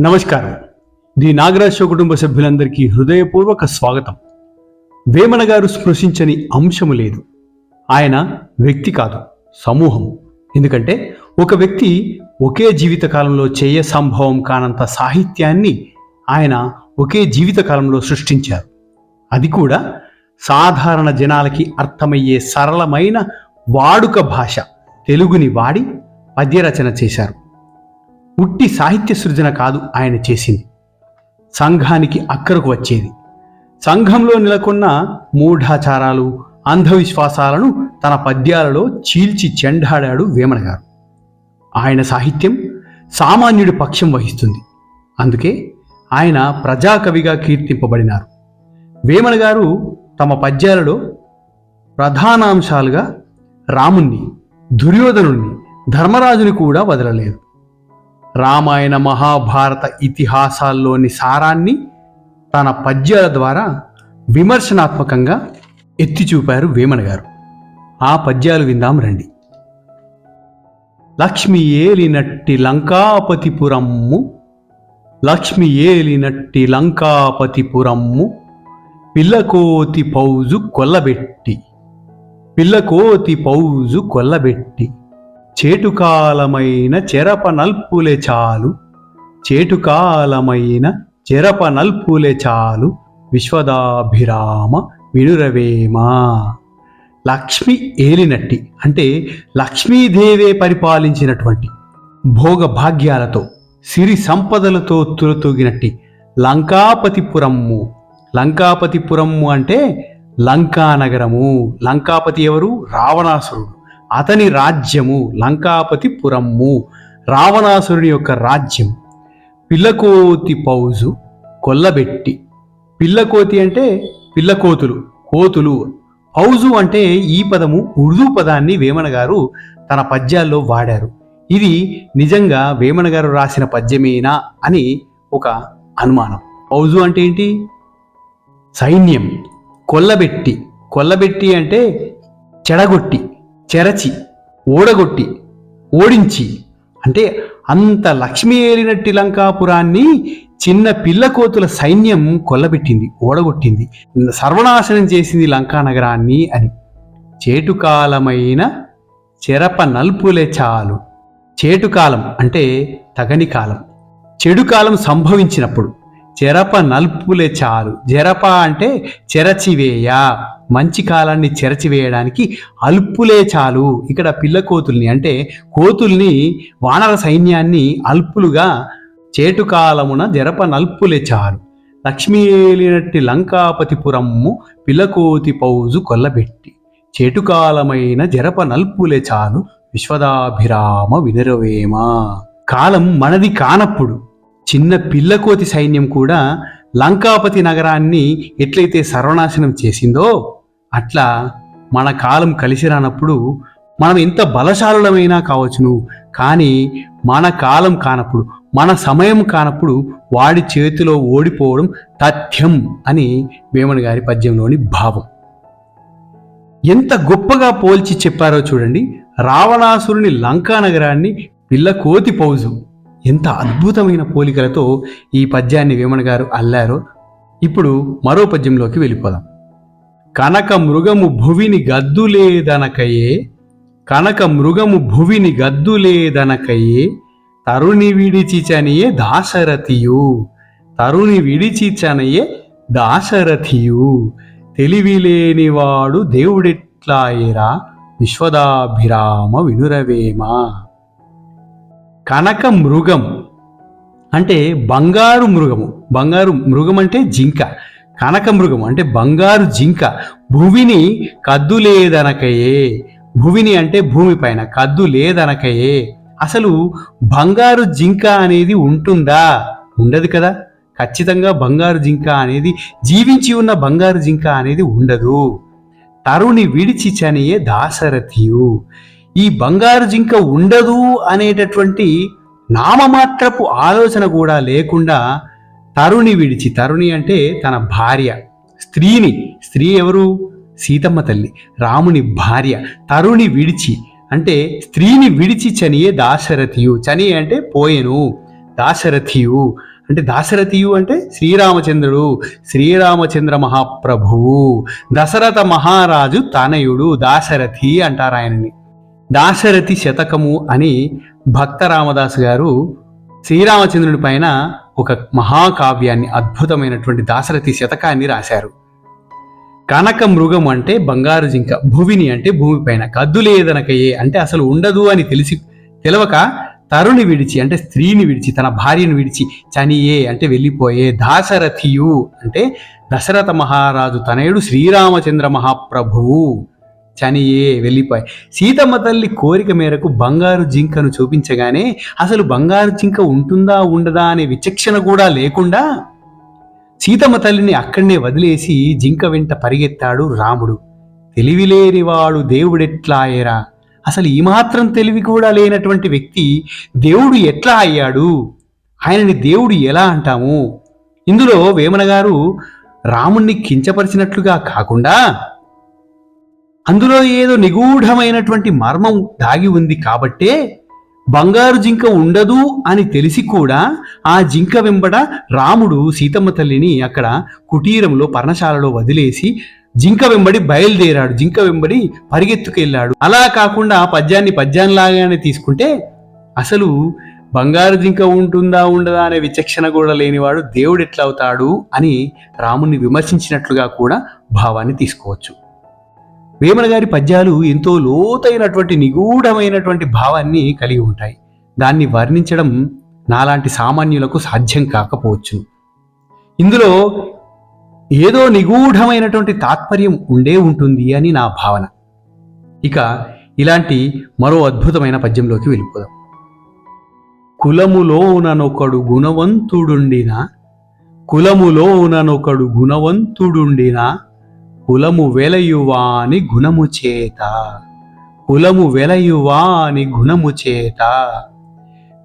నమస్కారం. The Nagaraj show కుటుంబ సభ్యులందరికీ హృదయపూర్వక స్వాగతం. వేమన గారు స్పృశించని అంశము లేదు. ఆయన వ్యక్తి కాదు సమూహం ఎందుకంటే ఒక వ్యక్తి ఒకే జీవితకాలంలో చేయ సంభవం కానంత సాహిత్యాన్ని ఆయన ఒకే జీవితకాలంలో సృష్టించారు. అది కూడా సాధారణ జనాలకి అర్థమయ్యే సరళమైన వాడుక భాష. తెలుగుని వాడి పద్యరచన చేశారు. ఉట్టి సాహిత్య సృజన కాదు ఆయన చేసింది. సంఘానికి అక్కరకు వచ్చేది. సంఘంలో నెలకొన్న మూఢాచారాలు అంధవిశ్వాసాలను తన పద్యాలలో చీల్చి చెండాడాడు వేమన గారు ఆయన సాహిత్యం సామాన్యుడి పక్షం వహిస్తుంది. అందుకే ఆయన ప్రజాకవిగా కీర్తింపబడినారు. వేమన గారు తమ పద్యాలలో ప్రధానాంశాలుగా రాముణ్ణి దుర్యోధనుణ్ణి ధర్మరాజుని కూడా వదలలేదు. రామాయణ మహాభారత ఇతిహాసాల్లోని సారాన్ని తన పద్యాల ద్వారా విమర్శనాత్మకంగా ఎత్తి చూపారు వేమన గారు. ఆ పద్యాలు విందాం రండి. లక్ష్మి ఏలినట్టి లంకాపతిపురమ్ము లక్ష్మి ఏలినట్టి లంకాపతిపురమ్ము పిల్లకోతి పౌజు కొల్లబెట్టి పిల్లకోతి పౌజు కొల్లబెట్టి. చేటుకాలమైన చెరప నల్పులే చాలు. చేటుకాలమైన చెరప నల్పులే చాలు. విశ్వదాభిరామ వినురవేమా. లక్ష్మి ఏలినట్టి అంటే లక్ష్మీదేవే పరిపాలించినటువంటి భోగ భాగ్యాలతో సిరి సంపదలతో తులతూగినట్టి లంకాపతిపురమ్ము. లంకాపతిపురమ్ము అంటే లంకా నగరము. లంకాపతి ఎవరు? రావణాసురుడు. అతని రాజ్యము లంకాపతిపురమ్ము రావణాసురుని యొక్క రాజ్యం. పిల్లకోతి పౌజు కొల్లబెట్టి. పిల్లకోతి అంటే పిల్లకోతులు కోతులు. పౌజు అంటే ఈ పదము ఉర్దూ పదాన్ని వేమన గారు తన పద్యాల్లో వాడారు. ఇది నిజంగా వేమన గారు రాసిన పద్యమేనా అని ఒక అనుమానం. పౌజు అంటే ఏంటి? సైన్యం. కొల్లబెట్టి. కొల్లబెట్టి అంటే చెడగొట్టి. చెరచి ఓడగొట్టి ఓడించి అంటే అంత లక్ష్మి ఏలినట్టి లంకాపురాన్ని చిన్న పిల్లకోతుల సైన్యం కొల్లబెట్టింది ఓడగొట్టింది సర్వనాశనం చేసింది లంకా నగరాన్ని అని. చేటుకాలమైన చెరప నల్పులే చాలు. చేటుకాలం అంటే తగని కాలం చెడు కాలం సంభవించినప్పుడు. చెరప నల్పులే చాలు. జరప అంటే చెరచివేయ. మంచి కాలాన్ని చెరచివేయడానికి అల్పులే చాలు. ఇక్కడ పిల్ల కోతుల్ని అంటే కోతుల్ని వానర సైన్యాన్ని అల్పులుగా చేటుకాలమున జరప నల్పులే చాలు. లక్ష్మీలినట్టి లంకాపతిపురమ్ము పిల్లకోతి పౌజు కొల్లబెట్టి. చేటుకాలమైన జరప నల్పులే చాలు. విశ్వదాభిరామ వినరవేమ. కాలం మనది కానప్పుడు చిన్న పిల్లకోతి సైన్యం కూడా లంకాపతి నగరాన్ని ఎట్లయితే సర్వనాశనం చేసిందో అట్లా మన కాలం కలిసి రానప్పుడు మనం ఎంత బలశాలులమైనా కావచ్చును. కానీ మన కాలం కానప్పుడు మన సమయం కానప్పుడు వాడి చేతిలో ఓడిపోవడం తథ్యం అని వేమన గారి పద్యంలోని భావం. ఎంత గొప్పగా పోల్చి చెప్పారో చూడండి. రావణాసురుని లంకా నగరాన్ని పిల్ల కోతి పౌజు. ఎంత అద్భుతమైన పోలికలతో ఈ పద్యాన్ని వేమన గారు అల్లారో. ఇప్పుడు మరో పద్యంలోకి వెళ్ళిపోదాం. కనక మృగము భువిని గద్దులేదనకయే కనక మృగము భువిని గద్దులేదనకయే తరుణి విడిచిచనియే దాశరథియు తరుణి విడిచిచనయే దాశరథియు తెలివిలేనివాడు దేవుడెట్లాయిరా విశ్వదాభిరామ వినురవేమా? కనక మృగం అంటే బంగారు మృగము. బంగారు మృగం అంటే జింక. కనక మృగం అంటే బంగారు జింక. భువిని కద్దు లేదనకయే. భువిని అంటే భూమిపైన కద్దు లేదనకయే. అసలు బంగారు జింక అనేది ఉంటుందా? ఉండదు కదా. ఖచ్చితంగా బంగారు జింక అనేది జీవించి ఉన్న బంగారు జింక అనేది ఉండదు. తరుణి విడిచి చనియే దాశరథియు ఈ బంగారు జింక ఉండదు అనేటటువంటి నామమాత్రపు ఆలోచన కూడా లేకుండా తరుణి విడిచి తరుణి అంటే తన భార్య స్త్రీని. స్త్రీ ఎవరు? సీతమ్మ తల్లి రాముని భార్య. తరుణి విడిచి అంటే స్త్రీని విడిచి చనియే దాశరథియు. చని అంటే పోయెను దాశరథియు. అంటే దాశరథియు అంటే శ్రీరామచంద్రుడు శ్రీరామచంద్ర మహాప్రభువు. దశరథ మహారాజు తనయుడు దాశరథి అంటారు ఆయనని. దాశరథి శతకము అని భక్త రామదాసు గారు శ్రీరామచంద్రుని పైన ఒక మహాకావ్యాన్ని అద్భుతమైనటువంటి దాశరథి శతకాన్ని రాశారు. కనక మృగం అంటే బంగారు జింక భువిని అంటే భూమిపైన కద్దు లేదనకయే అంటే అసలు ఉండదు అని తెలిసి తెలవక తరుని విడిచి అంటే స్త్రీని విడిచి తన భార్యను విడిచి చనియే అంటే వెళ్ళిపోయే దాశరథియు అంటే దశరథ మహారాజు తనయుడు శ్రీరామచంద్ర మహాప్రభువు. చనియే వెళ్ళిపోయి. సీతమ్మ తల్లి కోరిక మేరకు బంగారు జింకను చూపించగానే అసలు బంగారు జింక ఉంటుందా ఉండదా అనే విచక్షణ కూడా లేకుండా సీతమ్మ తల్లిని అక్కడనే వదిలేసి జింక వెంట పరిగెత్తాడు రాముడు. తెలివిలేనివాడు దేవుడెట్లాయరా? అసలు ఈ మాత్రం తెలివి కూడా లేనటువంటి వ్యక్తి దేవుడు ఎట్లా అయ్యాడు? ఆయనని దేవుడు ఎలా అంటాము? ఇందులో వేమన గారు రాముణ్ణి కించపరిచినట్లుగా కాకుండా అందులో ఏదో నిగూఢమైనటువంటి మర్మం దాగి ఉంది కాబట్టే బంగారు జింక ఉండదు అని తెలిసి కూడా ఆ జింక వెంబడ రాముడు సీతమ్మ తల్లిని అక్కడ కుటీరంలో పర్ణశాలలో వదిలేసి జింక వెంబడి బయలుదేరాడు. జింక వెంబడి పరిగెత్తుకెళ్ళాడు. అలా కాకుండా ఆ పద్యాన్ని పద్యాన్లాగానే తీసుకుంటే అసలు బంగారు జింక ఉంటుందా ఉండదా అనే విచక్షణ కూడా లేనివాడు దేవుడు ఎట్లా అవుతాడు అని రాముణ్ణి విమర్శించినట్లుగా కూడా భావాన్ని తీసుకోవచ్చు. వేమన గారి పద్యాలు ఎంతో లోతైనటువంటి నిగూఢమైనటువంటి భావాన్ని కలిగి ఉంటాయి. దాన్ని వర్ణించడం నాలాంటి సామాన్యులకు సాధ్యం కాకపోవచ్చు ఇందులో ఏదో నిగూఢమైనటువంటి తాత్పర్యం ఉండే ఉంటుంది అని నా భావన. ఇక ఇలాంటి మరో అద్భుతమైన పద్యంలోకి వెళ్ళిపోదాం. కులములోననొకడు కులములో కులములోననొకడు గుణవంతుడుండినా కులము వెలయువాని గుణము చేత. కులము వెలయువాని గుణము చేత.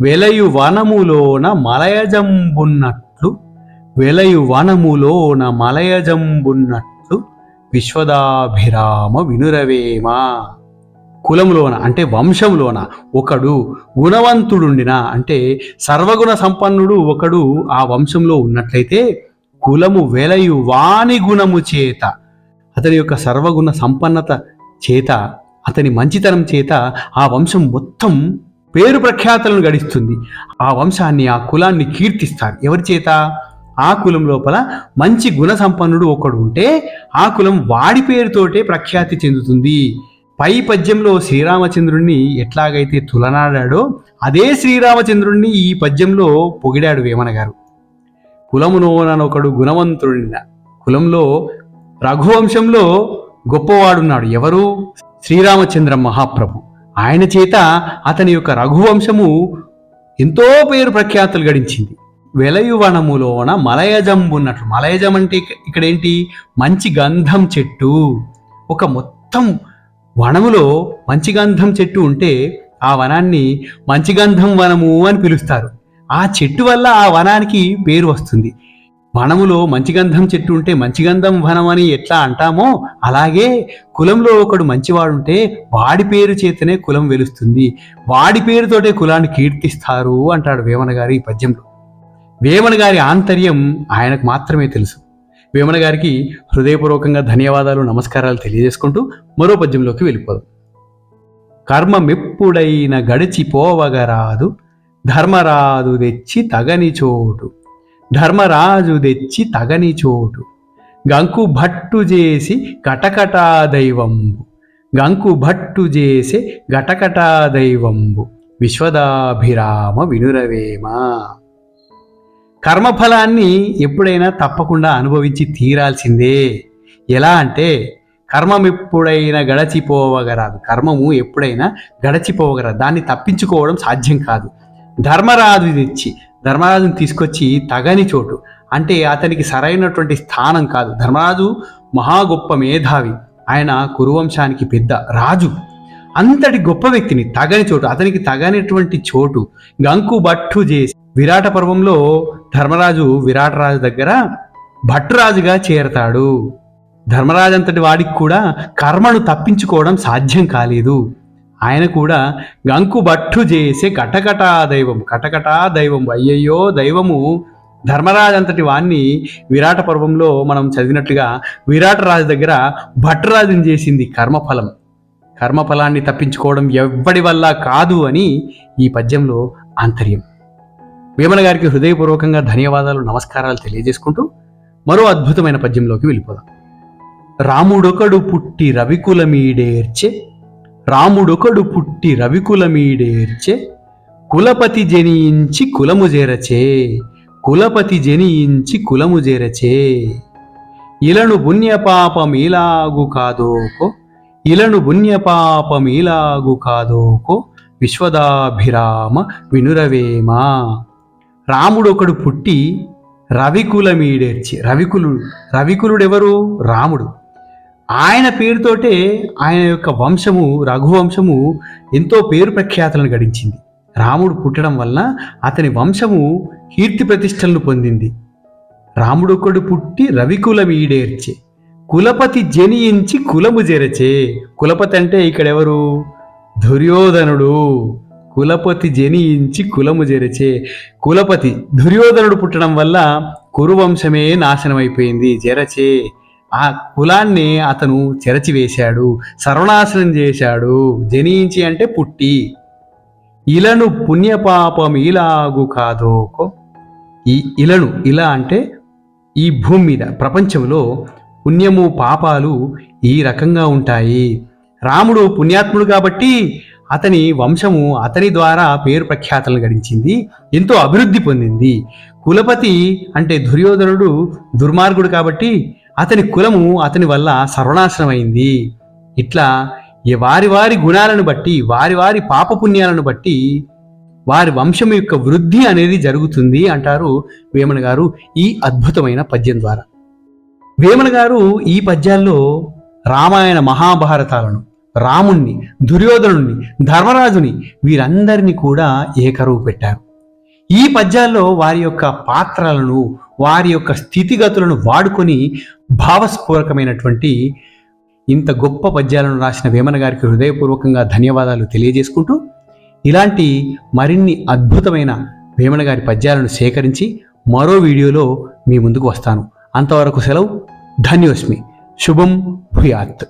వెలయు వనములోన మలయజంబున్నట్లు వెలయు వనములోన మలయజంబున్నట్లు విశ్వదాభిరామ వినురవేమ. కులములోన అంటే వంశంలోన ఒకడు గుణవంతుడుండిన అంటే సర్వగుణ సంపన్నుడు ఒకడు ఆ వంశంలో ఉన్నట్లయితే కులము వెలయు వాని గుణము చేత. అతని యొక్క సర్వగుణ సంపన్నత చేత అతని మంచితనం చేత ఆ వంశం మొత్తం పేరు ప్రఖ్యాతలను గడిస్తుంది. ఆ వంశాన్ని ఆ కులాన్ని కీర్తిస్తారు. ఎవరి చేత? ఆ కులం లోపల మంచి గుణ సంపన్నుడు ఒకడు ఉంటే ఆ కులం వాడి పేరుతోటే ప్రఖ్యాతి చెందుతుంది. పై పద్యంలో శ్రీరామచంద్రుణ్ణి ఎట్లాగైతే తులనాడాడో అదే శ్రీరామచంద్రుణ్ణి ఈ పద్యంలో పొగిడాడు వేమన గారు కులమునోనొకడు గుణవంతుడిన కులంలో రఘువంశంలో గొప్పవాడున్నాడు ఎవరు? శ్రీరామచంద్ర మహాప్రభు. ఆయన చేత అతని యొక్క రఘువంశము ఎంతో పేరు ప్రఖ్యాతులు గడించింది. వెలయువనములోన మలయజం ఉన్నట్లు. మలయజం అంటే ఇక్కడ ఏంటి మంచి గంధం చెట్టు. ఒక మొత్తం వనములో మంచి గంధం చెట్టు ఉంటే ఆ వనాన్ని మంచి గంధం వనము అని పిలుస్తారు. ఆ చెట్టు వల్ల ఆ వనానికి పేరు వస్తుంది. వనములో మంచి గంధం చెట్టు ఉంటే మంచి గంధం వనం అని ఎట్లా అంటామో అలాగే కులంలో ఒకడు మంచివాడుంటే వాడి పేరు చేతనే కులం వెలుస్తుంది. వాడి పేరుతోటే కులాన్ని కీర్తిస్తారు అంటాడు వేమన గారి ఈ పద్యంలో. వేమన గారి ఆంతర్యం ఆయనకు మాత్రమే తెలుసు. వేమన గారికి హృదయపూర్వకంగా ధన్యవాదాలు నమస్కారాలు తెలియజేసుకుంటూ మరో పద్యంలోకి వెళ్ళిపోదాం. కర్మమెప్పుడైన గడిచిపోవగరాదు ధర్మరాదు తెచ్చి తగని చోటు. ధర్మరాజు తెచ్చి తగని చోటు. గంకు భట్టు చేసి గటకటా దైవంబు. గంకు భట్టు చేసే గటకటా దైవంబు. విశ్వదాభిరామ వినురవేమ. కర్మఫలాన్ని ఎప్పుడైనా తప్పకుండా అనుభవించి తీరాల్సిందే. ఎలా అంటే కర్మం ఎప్పుడైనా గడచిపోవగరాదు. కర్మము ఎప్పుడైనా గడచిపోవగరాదు. దాన్ని తప్పించుకోవడం సాధ్యం కాదు. ధర్మరాజు తెచ్చి ధర్మరాజుని తీసుకొచ్చి తగని చోటు. అంటే అతనికి సరైనటువంటి స్థానం కాదు. ధర్మరాజు మహా గొప్ప మేధావి. ఆయన కురువంశానికి పెద్ద రాజు. అంతటి గొప్ప వ్యక్తిని తగని చోటు అతనికి తగనటువంటి చోటు గంకు భట్టు చేసి విరాట పర్వంలో ధర్మరాజు విరాటరాజు దగ్గర భట్టురాజుగా చేరతాడు. ధర్మరాజు అంతటి వాడికి కూడా కర్మను తప్పించుకోవడం సాధ్యం కాలేదు. ఆయన కూడా గంకుబట్టు చేసే కటకటా దైవం కటకటా దైవం అయ్యయ్యో దైవము ధర్మరాజు అంతటి వాణ్ణి విరాట పర్వంలో మనం చదివినట్లుగా విరాట రాజు దగ్గర భట్టరాజుని చేసింది కర్మఫలం. కర్మఫలాన్ని తప్పించుకోవడం ఎవ్వడి వల్ల కాదు అని ఈ పద్యంలో ఆంతర్యం. వేమన గారికి హృదయపూర్వకంగా ధన్యవాదాలు నమస్కారాలు తెలియజేసుకుంటూ మరో అద్భుతమైన పద్యంలోకి వెళ్ళిపోదాం. రాముడొకడు పుట్టి రవికులమీడేర్చే రాముడొకడు పుట్టి రవికులమీడేర్చే కులపతి జనియించి కులము చేరచే కులపతి జనియించి కులము చేరచే ఇలను పుణ్యపాపమీలాగు కాదోకో ఇలను పుణ్యపాపమీలాగు కాదోకో విశ్వదాభిరామ వినురవేమా. రాముడొకడు పుట్టి రవికులమీడేర్చి రవికులు రవికులుడెవరు? రాముడు. ఆయన పేరుతోటే ఆయన యొక్క వంశము రఘువంశము ఎంతో పేరు ప్రఖ్యాతులను గడించింది. రాముడు పుట్టడం వలన అతని వంశము కీర్తి ప్రతిష్టలను పొందింది. రాముడొకడు పుట్టి రవికులమీడేర్చే కులపతి జనియించి కులము జెరచే. కులపతి అంటే ఇక్కడెవరు? దుర్యోధనుడు. కులపతి జనియించి కులము జెరచే. కులపతి దుర్యోధనుడు పుట్టడం వల్ల కురువంశమే నాశనమైపోయింది జెరచే. ఆ కులాన్ని అతను చెరచివేశాడు సర్వనాశనం చేశాడు. జనించి అంటే పుట్టి. ఇలను పుణ్యపాపం ఇలాగు కాదోకో. ఈ ఇలను ఇలా అంటే ఈ భూమి మీద ప్రపంచంలో పుణ్యము పాపాలు ఈ రకంగా ఉంటాయి. రాముడు పుణ్యాత్ముడు కాబట్టి అతని వంశము అతని ద్వారా పేరు ప్రఖ్యాతలను గడించింది ఎంతో అభివృద్ధి పొందింది. కులపతి అంటే దుర్యోధనుడు దుర్మార్గుడు కాబట్టి అతని కులము అతని వల్ల సర్వనాశనమైంది. ఇట్లా ఈ వారి వారి గుణాలను బట్టి వారి వారి పాపపుణ్యాలను బట్టి వారి వంశం యొక్క వృద్ధి అనేది జరుగుతుంది అంటారు వేమన గారు ఈ అద్భుతమైన పద్యం ద్వారా. వేమన గారు ఈ పద్యాల్లో రామాయణ మహాభారతాలను రాముణ్ణి దుర్యోధనుణ్ణి ధర్మరాజుని వీరందరినీ కూడా ఏకరువు పెట్టారు ఈ పద్యాల్లో వారి యొక్క పాత్రలను వారి యొక్క స్థితిగతులను వాడుకొని భావస్ఫూరకమైనటువంటి ఇంత గొప్ప పద్యాలను రాసిన వేమన గారికి హృదయపూర్వకంగా ధన్యవాదాలు తెలియజేసుకుంటూ ఇలాంటి మరిన్ని అద్భుతమైన వేమన గారి పద్యాలను సేకరించి మరో వీడియోలో మీ ముందుకు వస్తాను. అంతవరకు సెలవు. ధన్యోస్మి. శుభం భూయాత్.